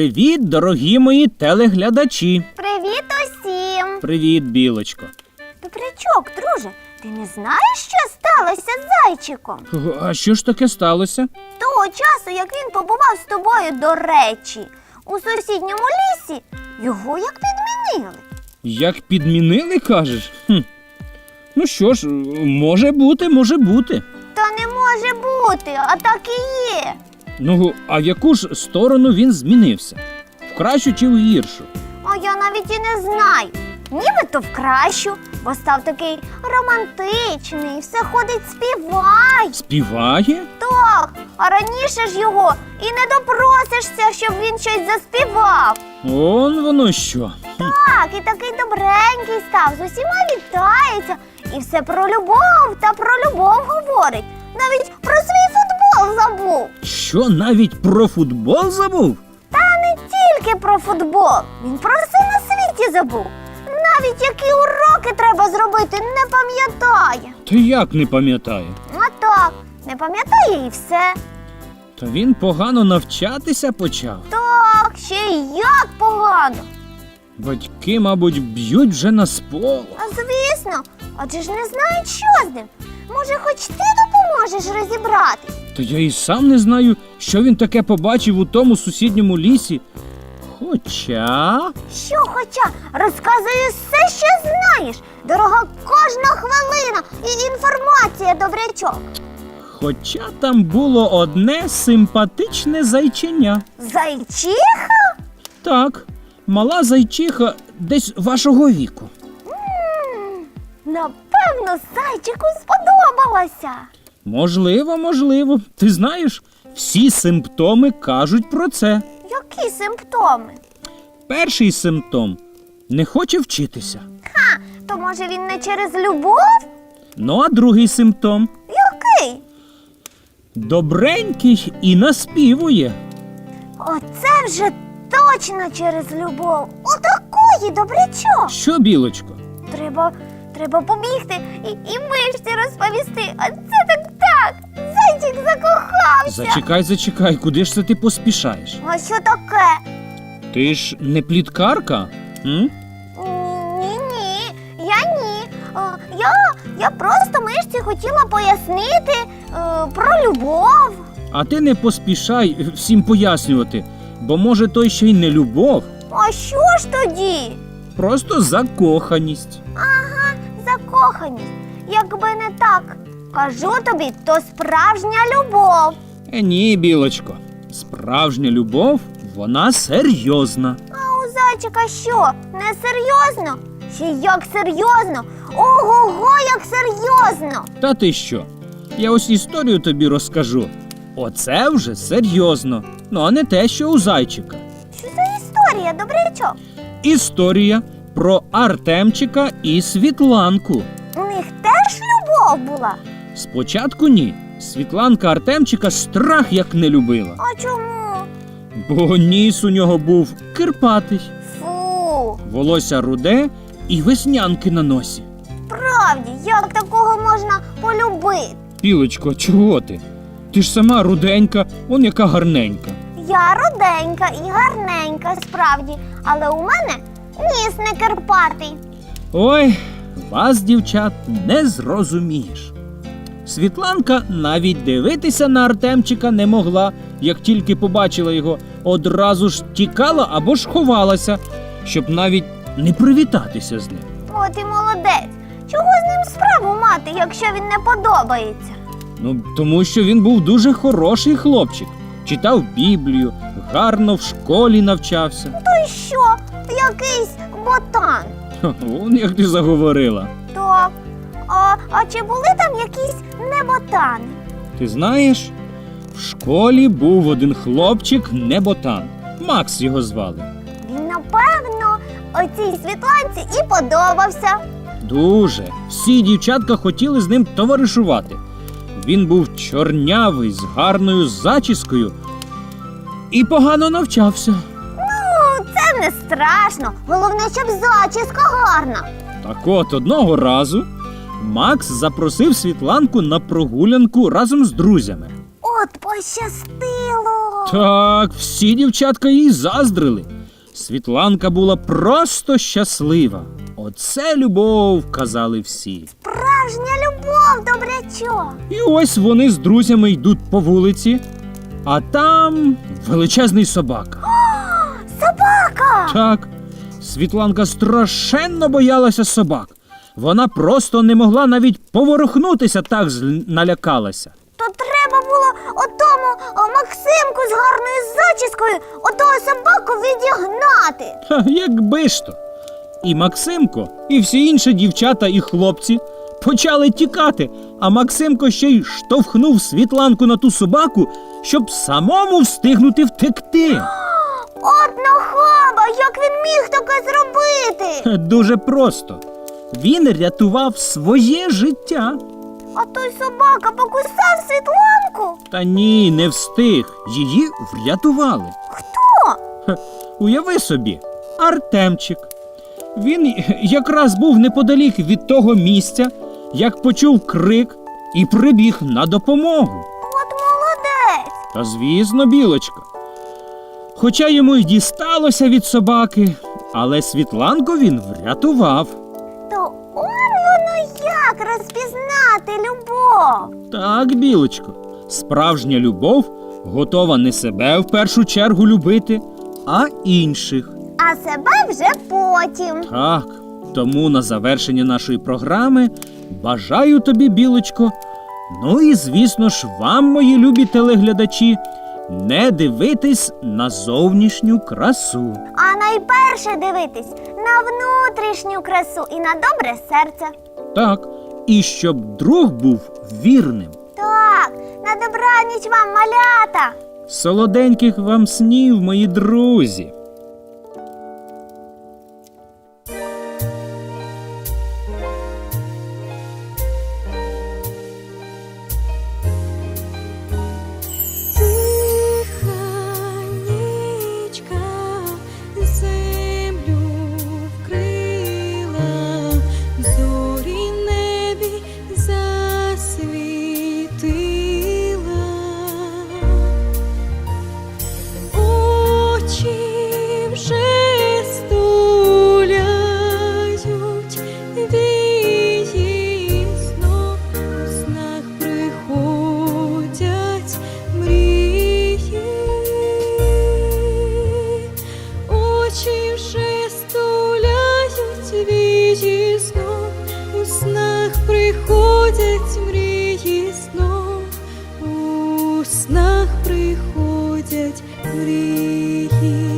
Привіт, дорогі мої телеглядачі. Привіт усім! Привіт, білочко. Добрячок, друже, ти не знаєш, що сталося з зайчиком? А що ж таке сталося? Того часу, як він побував з тобою до речі, у сусідньому лісі його як підмінили. Як підмінили, кажеш? Хм. Ну що ж, може бути, може бути. Та не може бути, а так і є. Ну, а в яку ж сторону він змінився? В кращу чи в гіршу? А я навіть і не знаю. Нібито в кращу, бо став такий романтичний, все ходить співай. Співає? Так, а раніше ж його і не допросишся, щоб він щось заспівав. Он воно що. Так, і такий добренький став, з усіма вітається, і все про любов та про любов говорить. Навіть про свій футбол забув. Що навіть про футбол забув? Та не тільки про футбол, він про все на світі забув. Навіть які уроки треба зробити, не пам'ятає. Та як не пам'ятає? А так, не пам'ятає і все. Та він погано навчатися почав. Так, ще й як погано. Батьки, мабуть, б'ють вже на сполох. А звісно, адже ж не знають, що з ним. Може, хоч ти допоможеш розібратись? Та я і сам не знаю, що він таке побачив у тому сусідньому лісі. Хоча. Що хоча розказуй все, що знаєш. Дорога кожна хвилина і інформація, добрячок. Хоча там було одне симпатичне зайченя. Зайчиха? Так, мала зайчиха десь вашого віку. Напевно, зайчику сподобалося. Можливо, можливо. Ти знаєш, всі симптоми кажуть про це. Які симптоми? Перший симптом не хоче вчитися. Ха, то може він не через любов? Ну а другий симптом Який? добренький і наспівує. Оце вже точно через любов. Отакої, добрячок. Що, білочко? Треба, треба побігти і, і мишці розповісти. А це так так. Зайчик закохався. Зачекай, зачекай, куди ж це ти поспішаєш? А що таке? Ти ж не пліткарка? М? Ні, ні, я ні. Е, Я, я просто мишці хотіла пояснити е, про любов. А ти не поспішай всім пояснювати, бо може той ще й не любов, А що ж тоді? просто закоханість. Ага, закоханість. Якби не так. Кажу тобі, то справжня любов. Е, ні, білочко. Справжня любов, вона серйозна. А у зайчика що? Не серйозно? Ще як серйозно? Ого-го, як серйозно! Та ти що? Я ось історію тобі розкажу. Оце вже серйозно. Ну, а не те, що у зайчика. Що за історія, добрячок? Історія про Артемчика і Світланку. У них теж любов була. Спочатку ні. Світланка Артемчика страх як не любила, А чому? бо ніс у нього був кирпатий, Фу, волосся руде і веснянки на носі. правді, як такого можна полюбити? Білочко, чого ти? Ти ж сама руденька, он яка гарненька. Я руденька і гарненька, справді, але у мене ніс не кирпатий. Ой, вас, дівчат, не зрозумієш. Світланка навіть дивитися на Артемчика не могла, як тільки побачила його, одразу ж тікала або ж ховалася, щоб навіть не привітатися з ним. От і молодець. Чого з ним справу мати, якщо він не подобається? Ну, тому що він був дуже хороший хлопчик, читав Біблію, гарно в школі навчався. То й що? Якийсь ботан. Ха, Он як ти заговорила. Так. А, а чи були там якісь не ботани? Ти знаєш, в школі був один хлопчик не ботан. Макс його звали. Він, напевно, оцій світланці і подобався. Дуже. Всі дівчатка хотіли з ним товаришувати. Він був чорнявий, з гарною зачіскою і погано навчався. Ну, це не страшно. Головне, щоб зачіска гарна. Так от одного разу Макс запросив Світланку на прогулянку разом з друзями. От пощастило. Так, всі дівчатка їй заздрили. Світланка була просто щаслива. Оце любов, казали всі. Справжня любов, добрячок. І ось вони з друзями йдуть по вулиці, а там величезний собака. Собака! Так, Світланка страшенно боялася собак. Вона просто не могла навіть поворухнутися, так налякалася. То треба було отому о, Максимку з гарною зачіскою отого собаку відігнати. Ха, якби ж то. І Максимко, і всі інші дівчата і хлопці почали тікати, а Максимко ще й штовхнув Світланку на ту собаку, щоб самому встигнути втекти. От нахаба, як він міг таке зробити? Ха, Дуже просто. Він рятував своє життя. А той собака покусав Світланку? Та ні, не встиг. Її врятували. Хто? Ха, Уяви собі, Артемчик. Він якраз був неподалік від того місця, як почув крик і прибіг на допомогу. От молодець. Та звісно, білочка. Хоча йому й дісталося від собаки, але Світланку він врятував. То он воно як розпізнати любов. Так, білочко, справжня любов готова не себе в першу чергу любити, а інших. А себе вже потім. Так, тому на завершення нашої програми бажаю тобі, білочко. Ну і звісно ж, вам, мої любі телеглядачі, не дивитись на зовнішню красу. А найперше дивитись на внутрішню красу і на добре серце. Так, і щоб друг був вірним. Так, на добраніч вам, малята. Солоденьких вам снів, мої друзі. 意。